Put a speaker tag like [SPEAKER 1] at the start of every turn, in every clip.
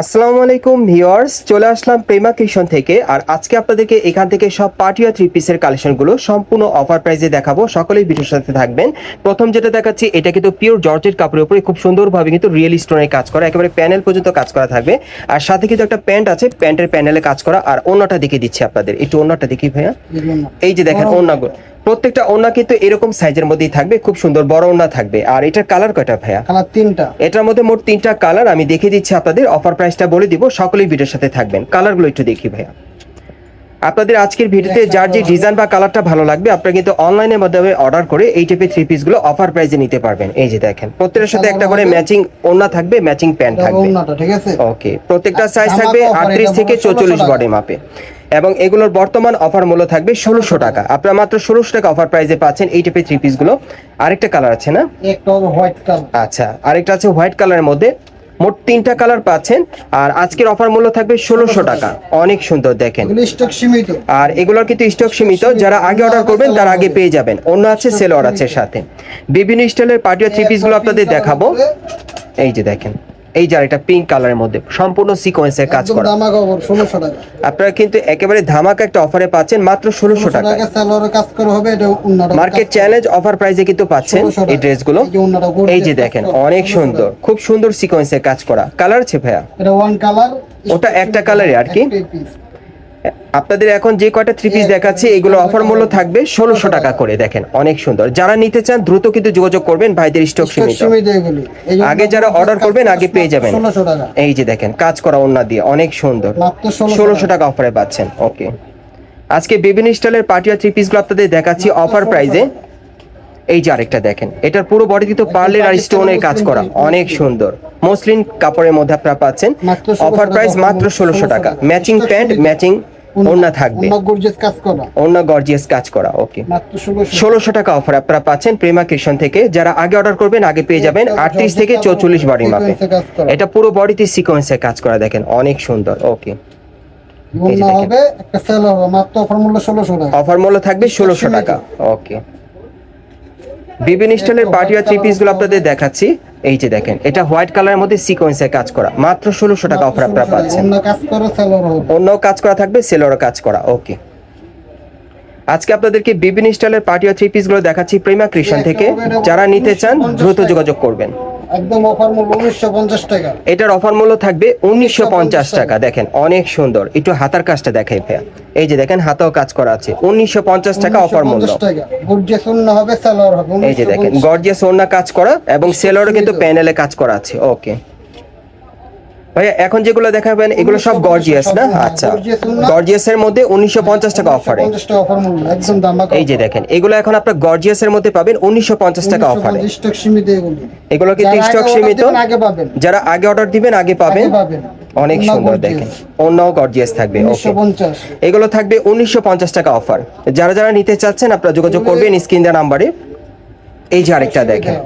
[SPEAKER 1] আসসালামু আলাইকুম ভিউয়ার্স চলে আসলাম প্রেমা কিশন থেকে। আর আজকে আপনাদেরকে এখান থেকে সব পার্টি আর থ্রি পিসের কালেকশনগুলো সম্পূর্ণ অফার প্রাইসে দেখাবো। সকলেই ভিডিওর সাথে থাকবেন। প্রথম যেটা দেখাচ্ছি এটা কিন্তু পিওর জর্জেট কাপড়ের উপরে খুব সুন্দরভাবে কিন্তু রিয়েল স্টোনের কাজ করা একেবারে প্যানেল পর্যন্ত কাজ করা থাকবে। আর সাথে কিন্তু একটা প্যান্ট আছে প্যান্টের প্যানেলে কাজ করা। আর অন্যটা দেখে দিচ্ছি আপনাদের। একটু অন্যটা দেখি ভাইয়া। এই যে দেখেন ওন্নাগুলো প্রত্যেকটা ওন্না কিন্তু এরকম সাইজের মধ্যেই থাকবে খুব সুন্দর বড় ওন্না থাকবে। আর এটার কালার কয়টা ভাইয়া?
[SPEAKER 2] কালার তিনটা।
[SPEAKER 1] এটার মধ্যে মোট তিনটা কালার আমি দেখিয়ে দিচ্ছি আপনাদের অফার প্রাইসটা বলে দিব সকলেই ভিডিওর সাথে থাকবেন। কালারগুলো একটু দেখি ভাইয়া। আপনাদের আজকের ভিডিওতে যার যে ডিজাইন বা কালারটা ভালো লাগবে আপনারা কিন্তু অনলাইনের মাধ্যমে অর্ডার করে এই টাইপের থ্রি পিসগুলো অফার প্রাইসে নিতে পারবেন। এই যে দেখেন প্রত্যেকটার সাথে একটা করে ম্যাচিং ওড়না থাকবে ম্যাচিং প্যান্ট থাকবে।
[SPEAKER 2] ওন্নাটা ঠিক আছে?
[SPEAKER 1] ওকে প্রত্যেকটা সাইজ থাকবে
[SPEAKER 2] তো offer,
[SPEAKER 1] আটত্রিশ থেকে চৌচল্লিশ বডি মাপে এবং এগুলোর বর্তমান অফার মূল্য থাকবে ষোলোশো টাকা। আপনারা মাত্র ষোলোশো টাকা অফার প্রাইসে পাচ্ছেন এই টাইপের থ্রি পিসগুলো আরেকটা কালার আছে না?
[SPEAKER 2] হোয়াইট
[SPEAKER 1] আচ্ছা আরেকটা আছে হোয়াইট কালারের মধ্যে। মোট তিনটা কালার পাচ্ছেন। আর আজকের অফার মূল্য থাকবে ষোলোশো টাকা। অনেক সুন্দর দেখেন।
[SPEAKER 2] স্টক
[SPEAKER 1] আর এগুলোর কিন্তু স্টক সীমিত। যারা আগে অর্ডার করবেন তারা আগে পেয়ে যাবেন। অন্য আছে সেলোয়ার আছে সাথে। বিভিন্ন স্টাইলের পার্টিও থ্রি পিসগুলো আপনাদের দেখাবো। এই যে দেখেন। এই যে এটা পিঙ্ক কালারের মধ্যে সম্পূর্ণ সিকোয়েন্সের কাজ করে। আপনারা কিন্তু একেবারে ধামাকা একটা অফারে পাচ্ছেন মাত্র ষোলোশো টাকা মার্কেট চ্যালেঞ্জ অফার প্রাইসে কিন্তু পাচ্ছেন এই ড্রেসগুলো।
[SPEAKER 2] এই যে
[SPEAKER 1] দেখেন অনেক সুন্দর খুব সুন্দর সিকোয়েন্সের কাজ করা। কালার আছে ভাইয়া?
[SPEAKER 2] কালার
[SPEAKER 1] ওটা একটা কালারে আর কি? আপনাদের এখন যে কয়টা থ্রি পিস দেখাচ্ছি এগুলো অফার মূল্য থাকবে ষোলোশো টাকা করে দেখেন অনেক সুন্দর। যারা নিতে চান দ্রুত কিন্তু যোগাযোগ করবেন ভাইদের স্টক সীমিত। আগে যারা অর্ডার করবেন আগে পেয়ে যাবেন। এই যে দেখেন কাজ করা ওন্না দিয়ে অনেক সুন্দর।
[SPEAKER 2] ষোলোশো
[SPEAKER 1] টাকা। অফারে পাচ্ছেন ওকে আজকে বিভিন্ন স্টাইলের পার্টিয়া থ্রি পিসগুলো আপনাদের দেখাচ্ছি অফার প্রাইজে এই যে আরেকটা দেখেন এটার পুরো বডি কিন্তু পার্লের আর স্টোনের কাজ করা অনেক সুন্দর। মসলিন কাপড়ের মধ্যে আপনারা পাচ্ছেন। অফার প্রাইস মাত্র ষোলোশো টাকা। ম্যাচিং প্যান্ট ম্যাচিং ওড়না থাকবে।
[SPEAKER 2] ওন্না গর্জিয়াস কাজ করা।
[SPEAKER 1] ওকে
[SPEAKER 2] ষোলোশো
[SPEAKER 1] টাকা। অফার আপনারা পাচ্ছেন প্রেমা কৃষণ থেকে। যারা আগে অর্ডার করবেন আগে পেয়ে যাবেন আটত্রিশ থেকে চৌচল্লিশ বডি মাপে। এটা পুরো বডিতে সিকোয়েন্সে কাজ করা দেখেন অনেক সুন্দর ওকে
[SPEAKER 2] অফার মূল্য
[SPEAKER 1] থাকবে ষোলোশো টাকা ওকে বিভিন্ন স্টাইলের পার্টি আর থ্রি পিসগুলো আপনাদের দেখাচ্ছি। এই যে দেখেন এটা হোয়াইট কালারের মধ্যে সিকোয়েন্সে কাজ করা। মাত্র ষোলোশো টাকা অফার আপনারা পাচ্ছেন।
[SPEAKER 2] অন্য কাজ করো সেলর হবে।
[SPEAKER 1] অন্য কাজ করা থাকবে সেলোরও কাজ করা ওকে আজকে আপনাদেরকে বিভিন্ন স্টাইলের পার্টি ও থ্রি পিসগুলো দেখাচ্ছি প্রেমা কৃষ্ণ থেকে। যারা নিতে চান দ্রুত যোগাযোগ করবেন।
[SPEAKER 2] একদম অফার মূল্য টাকা।
[SPEAKER 1] এটার অফার মূল্য থাকবে উনিশশো পঞ্চাশ টাকা। দেখেন অনেক সুন্দর। একটু হাতার কাজটা দেখাই ভাইয়া। এই যে দেখেন হাতেও কাজ করা আছে। উনিশশো পঞ্চাশ টাকা অফার মূল্য।
[SPEAKER 2] গর্জিয়াস অন্য হবে সেলর হবে।
[SPEAKER 1] এই যে দেখেন
[SPEAKER 2] 1950
[SPEAKER 1] গর্জিয়াস ওড়না কাজ করা এবং সেলরও কিন্তু প্যানেলে কাজ করা আছে। ওকে ভাইয়া এখন যেগুলো দেখাবেন এগুলো সব গর্জিয়াস না? আচ্ছা। গর্জিয়াসের মধ্যে উনিশশো পঞ্চাশ টাকা অফারে
[SPEAKER 2] 1950 টাকা অফার মূল্য একদম দাম
[SPEAKER 1] এই যে দেখেন এগুলো এখন আপনার গর্জিয়াসের মধ্যে পাবেন উনিশশো পঞ্চাশ টাকা অফারে
[SPEAKER 2] স্টক সীমিত এগুলি।
[SPEAKER 1] এগুলো
[SPEAKER 2] আগে
[SPEAKER 1] স্টক সীমিত?
[SPEAKER 2] আগে পাবেন।
[SPEAKER 1] যারা আগে অর্ডার দিবেন আগে পাবেন। অনেক সুন্দর দেখেন। অন্যও গর্জিয়াস থাকবে ওকে
[SPEAKER 2] 1950
[SPEAKER 1] এগুলো থাকবে উনিশশো পঞ্চাশ টাকা অফার যারা যারা নিতে চাচ্ছেন আপনারা যোগাযোগ করবেন স্ক্রিন দেওয়া নাম্বারে। এই যে আরেকটা দেখেন।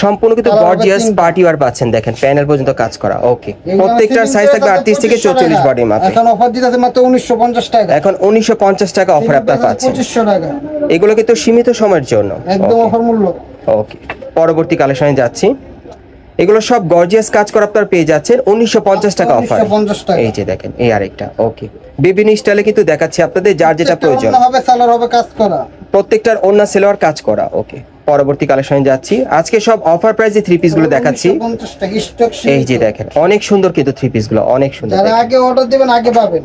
[SPEAKER 1] সম্পূর্ণ কিন্তু গর্জিয়াস পার্টি ওয়ার পাচ্ছেন দেখেন প্যানেল পর্যন্ত কাজ করা ওকে প্রত্যেকটার সাইজ থাকবে
[SPEAKER 2] আছে
[SPEAKER 1] আটত্রিশ থেকে
[SPEAKER 2] 2500
[SPEAKER 1] চৌচল্লিশ
[SPEAKER 2] টাকা।
[SPEAKER 1] মাপে
[SPEAKER 2] এখন অফার দিতেছে মাত্র উনিশশো পঞ্চাশ টাকা।
[SPEAKER 1] এখন উনিশশো পঞ্চাশ টাকা অফার আপনার পাচ্ছেন।
[SPEAKER 2] পঁচিশশো টাকা।
[SPEAKER 1] এগুলো কিন্তু সীমিত সময়ের জন্য।
[SPEAKER 2] একদম অফার মূল্য।
[SPEAKER 1] ওকে পরবর্তী কালেকশনে যাচ্ছি। এগুলো সব গর্জিয়াস কাজ করা আপনার পেয়ে যাচ্ছেন। উনিশশো পঞ্চাশ টাকা অফার
[SPEAKER 2] 1950 টাকা।
[SPEAKER 1] এই যে দেখেন এই আরেকটা। ওকে বিভিন্ন স্টাইলে কিন্তু দেখাচ্ছি আপনাদের যার যেটা প্রয়োজন।
[SPEAKER 2] হবে সেলর হবে কাজ করা।
[SPEAKER 1] প্রত্যেকটার অন্য সেলোয়ার কাজ করা ওকে পরবর্তী কালেকশনে যাচ্ছি। আজকে সব অফার প্রাইসে থ্রি পিসগুলো দেখাচ্ছি
[SPEAKER 2] 1950 টাকা স্টক
[SPEAKER 1] এই যে দেখেন অনেক সুন্দর কিন্তু থ্রি পিসগুলো অনেক সুন্দর
[SPEAKER 2] যারা আগে অর্ডার দিবেন আগে পাবেন।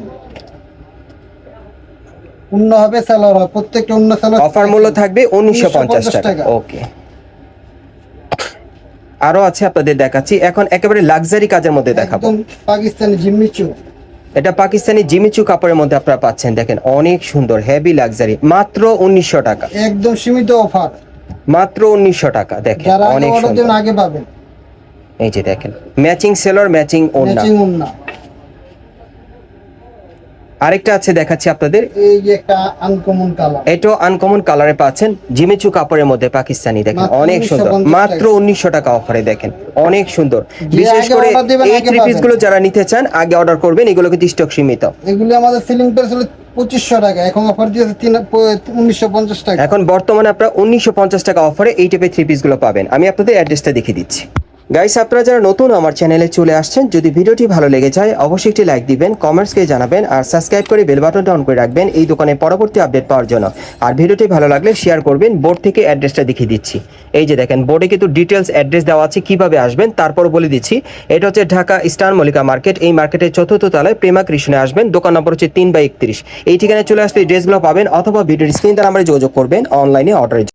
[SPEAKER 2] অন্য হবে সেলর হবে প্রত্যেকটা অন্য সেলর
[SPEAKER 1] অফার মূল্য থাকবে উনিশশো পঞ্চাশ
[SPEAKER 2] 1950
[SPEAKER 1] টাকা। ওকে আরও আছে আপনাদের দেখাচ্ছি এখন একেবারে লাক্সারি কাজের মধ্যে দেখাবো।
[SPEAKER 2] পাকিস্তানি জিম্মিচু
[SPEAKER 1] এটা পাকিস্তানি জিমিচু কাপড়ের মধ্যে আপনারা পাচ্ছেন দেখেন অনেক সুন্দর হেভি লাক্সারি মাত্র উনিশশো টাকা।
[SPEAKER 2] একদম সীমিত অফার
[SPEAKER 1] মাত্র উনিশশো টাকা দেখেন অনেক সুন্দর।
[SPEAKER 2] আগে পাবেন।
[SPEAKER 1] এই যে দেখেন ম্যাচিং সেলর ম্যাচিং
[SPEAKER 2] ওন্না
[SPEAKER 1] আরেকটা আছে দেখাচ্ছি আপনাদের।
[SPEAKER 2] এই যে একটা আনকমন কালার
[SPEAKER 1] এটাও আনকমন কালারে পাচ্ছেন জিমিচু কাপড়ের মধ্যে পাকিস্তানি দেখেন অনেক সুন্দর। মাত্র উনিশশো টাকা অফারে দেখেন অনেক সুন্দর। বিশেষ করে এই থ্রি পিসগুলো যারা নিতে চান আগে অর্ডার করবেন এগুলো কিন্তু স্টক সীমিত।
[SPEAKER 2] এগুলি আমাদের সিলিং প্রাইস হলো পঁচিশশো টাকা এখন অফার দিয়েছে উনিশশো পঞ্চাশ টাকা।
[SPEAKER 1] এখন বর্তমানে আপনারা উনিশশো পঞ্চাশ টাকা অফারে এই টাইপের থ্রি পিসগুলো পাবেন। আমি আপনাদের অ্যাড্রেসটা দেখিয়ে দিচ্ছি। গাইস আপনারা যারা নতুন আমার চ্যানেলে চলে আসছেন, যদি ভিডিওটি ভালো লেগে যায়, অবশ্যই একটি লাইক দিবেন কমেন্টসকে জানাবেন, আর সাবস্ক্রাইব করে বেল বাটনটা অন করে রাখবেন এই দোকানে পরবর্তী আপডেট পাওয়ার জন্য। আর ভিডিওটি ভালো লাগলে শেয়ার করবেন বোর্ড থেকে অ্যাড্রেসটা দেখিয়ে দিচ্ছি। এই যে দেখেন বোর্ডে কিন্তু ডিটেলস অ্যাড্রেস দেওয়া আছে, কীভাবে আসবেন তারপর বলে দিচ্ছি। এটা হচ্ছে ঢাকা স্টার মল্লিকা মার্কেট এই মার্কেটের চতুর্থ তলায় প্রেমা কৃষ্ণে আসবেন, দোকান নম্বর হচ্ছে তিন বাই একত্রিশ। এই ঠিকানায় চলে এই ড্রেসগুলো পাবেন, অথবা ভিডিওর স্ক্রিন দ্বারা আমরা যোগাযোগ করবেন অনলাইনে অর্ডারের।